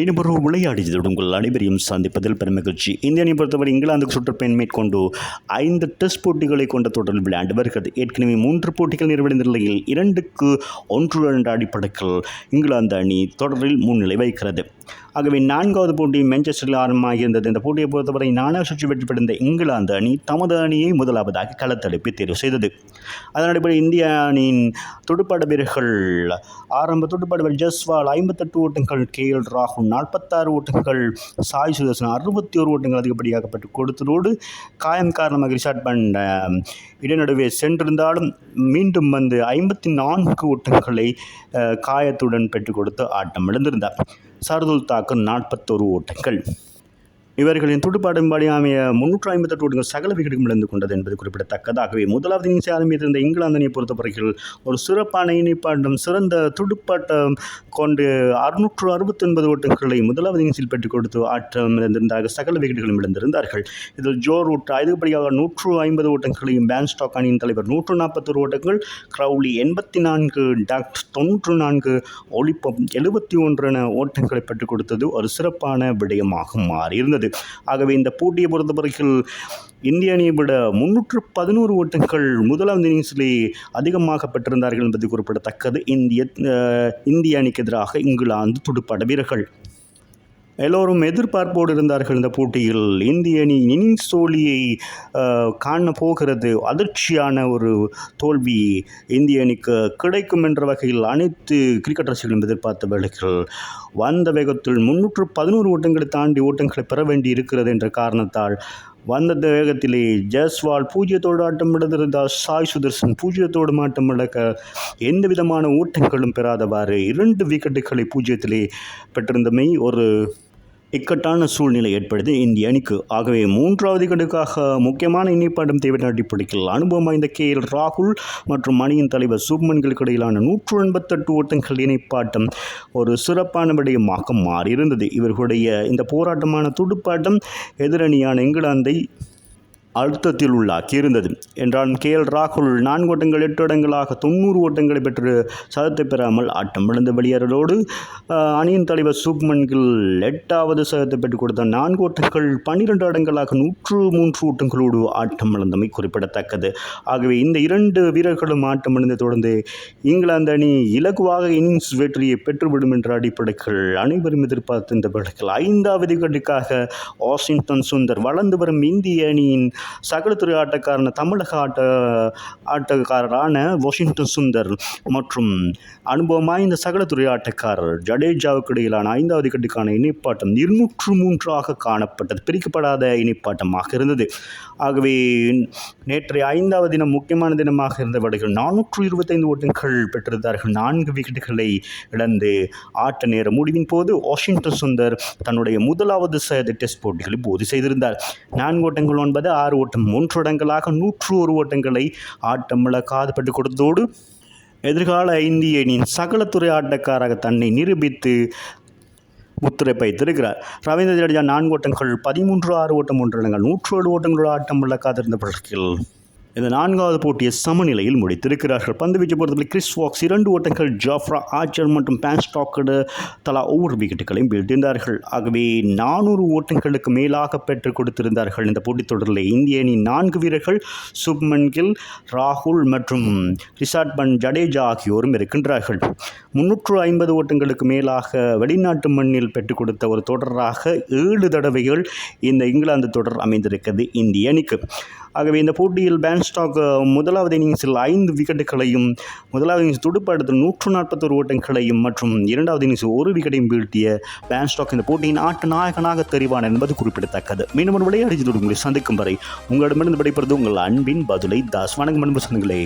இன்னொரு விளையாடியதுடன் உங்கள் அனைவரையும் சந்திப்பதில் பெருமகிழ்ச்சி. இந்திய அணியை பொறுத்தவரை இங்கிலாந்துக்கு சுற்றுப்பயணம் மேற்கொண்டு ஐந்து டெஸ்ட் போட்டிகளை கொண்ட தொடரில் விளையாண்டு வருகிறது. ஏற்கனவே மூன்று போட்டிகள் நிறைவடைந்த நிலையில் இரண்டுக்கு ஒன்று இரண்டு அடிப்படையில் இங்கிலாந்து அணி தொடரில் முன்னிலை வைக்கிறது ஆகவே நான்காவது போட்டி மான்செஸ்டரில் ஆரம்பமாகியிருந்தது. இந்த போட்டியை பொறுத்தவரை நானா சுற்றி வெற்றி பெற்ற இங்கிலாந்து அணி தமது அணியை முதலாவதாக களத்தடுப்பி தேர்வு செய்தது. அதன் அடிப்படையில் இந்திய அணியின் துடுப்பாட வீரர்கள் ஆரம்ப துடுப்பாட வீரர் ஜஸ்வால் ஐம்பத்தெட்டு ஓட்டங்கள் கே எல் ராகுல் நாற்பத்தாறு ஓட்டங்கள் சாய் சுதர்சன் அறுபத்தி ஒரு ஓட்டங்கள் அதிகப்படியாக பெற்று கொடுத்ததோடு காயம் காரணமாக ரிஷாட் பண்ட் அஹ், இடைநடுவே சென்றிருந்தாலும் மீண்டும் வந்து ஐம்பத்தி நான்கு ஓட்டங்களை காயத்துடன் பெற்றுக் கொடுத்து ஆட்டம் இழந்திருந்தார் சர்துல் தாக்கர் நாற்பத்தொரு ஓட்டங்கள் இவர்களின் துடுப்பாட்டம் அமைய முன்னூற்று ஐம்பத்தெட்டு ஓட்டங்கள் சகல விகடமும் இழந்து கொண்டது என்பது குறிப்பிடத்தக்கதாகவே முதலாவது இன்னிங்ஸை ஆரம்பித்திருந்த இங்கிலாந்து அணியை பொறுத்தவரையில் ஒரு சிறப்பான இணைப்பாட்டம் சிறந்த துடுப்பாட்டம் கொண்டு அறுநூற்று அறுபத்தொன்பது ஓட்டங்களை முதலாவது இன்னிங்ஸில் பெற்றுக் கொடுத்து ஆட்டம் இருந்திருந்தார்கள் சகல விகடங்களும் இழந்திருந்தார்கள். இதில் ஜோ ரூட் அதிகப்படியாக நூற்று ஐம்பது ஓட்டங்களையும் பேன்ஸ்டாக் அணியின் தலைவர் நூற்று நாற்பத்தொரு ஓட்டங்கள் க்ரௌலி எண்பத்தி நான்கு டாக்ட் தொன்னூற்று நான்கு ஒளிப்பம் எழுபத்தி ஒன்று என ஓட்டங்களை பெற்றுக் கொடுத்தது ஒரு சிறப்பான விடயமாக மாறியிருந்தது. ஆகவே இந்த போட்டியை பொறுத்தவரைக்கும் இந்திய அணியை விட முன்னூற்று பதினோரு ஓட்டங்கள் முதலாம் இன்னிங்ஸிலே அதிகமாக பெற்றிருந்தார்கள் என்பது குறிப்பிடத்தக்கது. இந்திய அஹ், இந்திய அணிக்கு எதிராக இங்கிலாந்து துடுப்பாட வீரர்கள். எல்லோரும் எதிர்பார்ப்போடு இருந்தார்கள் இந்த போட்டியில். இந்திய அணி இன்னிங்ஸ் தோல்வியை காண போகிறது. அதிர்ச்சியான ஒரு தோல்வி இந்திய அணிக்கு கிடைக்கும் என்ற வகையில் அனைத்து கிரிக்கெட் ரசிகர்களும் எதிர்பார்த்த வேளைகள் வந்த வேகத்தில் முன்னூற்று பதினோரு ஓட்டங்களை தாண்டி ஓட்டங்களை பெற வேண்டி இருக்கிறது என்ற காரணத்தால் வந்த வேகத்திலே ஜஸ்வால் பூஜ்ஜியத்தோடு ஆட்டம் இழந்திருந்தால் சாய் சுதர்சன் பூஜ்ஜியத்தோடு ஆட்டம் இழக்க எந்த விதமான ஓட்டங்களும் பெறாதவாறு இரண்டு விக்கெட்டுகளை பூஜ்ஜியத்திலே பெற்றிருந்தமை ஒரு இக்கட்டான சூழ்நிலை ஏற்படுது இந்திய அணிக்கு ஆகவே மூன்றாவது கடுக்காக முக்கியமான இணைப்பாட்டம் தேவை அடிப்படையில் அனுபவம் வாய்ந்த கே எல் ராகுல் மற்றும் அணியின் தலைவர் சுப்மன்களுக்கு இடையிலான நூற்று எண்பத்தெட்டு ஓட்டங்கள் இணைப்பாட்டம் ஒரு சிறப்பான விடயமாக மாறியிருந்தது. இவர்களுடைய இந்த போராட்டமான துடுப்பாட்டம் எதிரணியான இங்கிலாந்தை அழுத்தத்தில் உள்ளாக்கியிருந்தது என்றாலும் கே. எல். ராகுல். நான்கு ஓட்டங்கள் எட்டு இடங்களாக தொண்ணூறு ஓட்டங்களை பெற்று சதத்தை பெறாமல் ஆட்டம் இழந்து வெளியேறதோடு அணியின் தலைவர் சூப்மன் கில் எட்டாவது சதத்தை பெற்றுக் கொடுத்த நான்கு ஓட்டங்கள் பன்னிரண்டு இடங்களாக நூற்று மூன்று ஓட்டங்களோடு ஆட்டம் இழந்தமை குறிப்பிடத்தக்கது. ஆகவே இந்த இரண்டு வீரர்களும் ஆட்டம் இழந்து தொடர்ந்து இங்கிலாந்து அணி இலகுவாக இன்னிங்ஸ் வெற்றியை பெற்றுவிடும் என்ற அடிப்படைகள் அனைவரும் எதிர்பார்த்திருந்த வேளைகள் ஐந்தாவது விக்கெட்டுக்காக வாஷிங்டன் சுந்தர் வளர்ந்து வரும் இந்திய அணியின் சகலத்துறை ஆட்டக்காரன தமிழக ஆட்ட ஆட்டக்காரரான வாஷிங்டன் சுந்தர் மற்றும் அனுபவம் வாய்ந்த சகலத்துறை ஆட்டக்காரர் ஜடேஜாவுக்கு இடையிலான ஐந்தாவது விக்கெட்டுக்கான இணைப்பாட்டம் இருநூற்று மூன்றாக காணப்பட்டது. பிரிக்கப்படாத இணைப்பாட்டமாக இருந்தது. ஆகவே நேற்றைய ஐந்தாவது தினம் முக்கியமான தினமாக இருந்த நானூற்று இருபத்தைந்து ஓட்டங்கள் பெற்றிருந்தார்கள். நான்கு விக்கெட்டுகளை இழந்து ஆட்ட நேர முடிவின் போது வாஷிங்டன் சுந்தர் தன்னுடைய முதலாவது சத டெஸ்ட் போட்டிகளை பூர்த்தி செய்திருந்தார். நான்கு ஓட்டங்கள் ஒன்பது ஆறு ஓட்டம் மூன்று இடங்களாக நூற்று ஒரு ஓட்டங்களை ஆட்டம் இழக்காது பெற்றுக் கொடுத்ததோடு எதிர்கால இந்திய அணியின் சகலத்துறை ஆட்டக்காராக தன்னை நிரூபித்து முத்திரை வைத்திருக்கிறார் ரவீந்திர ஜடேஜா நான்கு ஓட்டங்கள் பதிமூன்று ஆறு ஓட்டம் ஒன்றடங்கள் நூற்று ஏழு ஓட்டங்களோடு ஆட்டம் விளக்காதிருந்த பிறகு இந்த நான்காவது போட்டியை சமநிலையில் முடித்திருக்கிறார்கள். பந்து வீச்சு பொறுத்தவரை கிறிஸ் வாக்ஸ் இரண்டு ஓட்டங்கள் ஜாஃப்ரா ஆச்சர் மற்றும் பேன்ஸ்டாக்கடு தலா ஒவ்வொரு விக்கெட்டுகளையும் வீழ்த்திருந்தார்கள் ஆகவே நானூறு ஓட்டங்களுக்கு மேலாக பெற்றுக் கொடுத்திருந்தார்கள். இந்த போட்டித் தொடரில் இந்திய அணி நான்கு வீரர்கள் சுப்மன் கில் ராகுல் மற்றும் ரிஷாட் பண்ட் ஜடேஜா ஆகியோரும் இருக்கின்றார்கள். முன்னூற்று ஐம்பது ஓட்டங்களுக்கு மேலாக வெளிநாட்டு மண்ணில் பெற்றுக் கொடுத்த ஒரு தொடராக ஏழு தடவைகள் இந்த இங்கிலாந்து தொடர் அமைந்திருக்கிறது இந்திய அணிக்கு. ஆகவே இந்த போட்டியில் பேன்ஸ்டாக் முதலாவது இன்னிங்ஸில் ஐந்து விக்கெட்டுகளையும் முதலாவது இன்னிங்ஸ் துடுப்பாட்டத்தில் நூற்று நாற்பத்தொரு ஓட்டங்களையும் மற்றும் இரண்டாவது இன்னிங்ஸ் ஒரு விக்கெட்டையும் வீழ்த்திய பேன்ஸ்டாக் இந்த போட்டியின் ஆட்ட நாயகனாக தெரிவான் என்பது குறிப்பிடத்தக்கது. மீண்டும் ஒரு விளையாடி உங்களை சந்திக்கும் வரை உங்களிடமிருந்து விடைபெறுவது உங்கள் அன்பின் பதுலை தாஸ். வணக்கம் அன்பு சொந்தங்களே.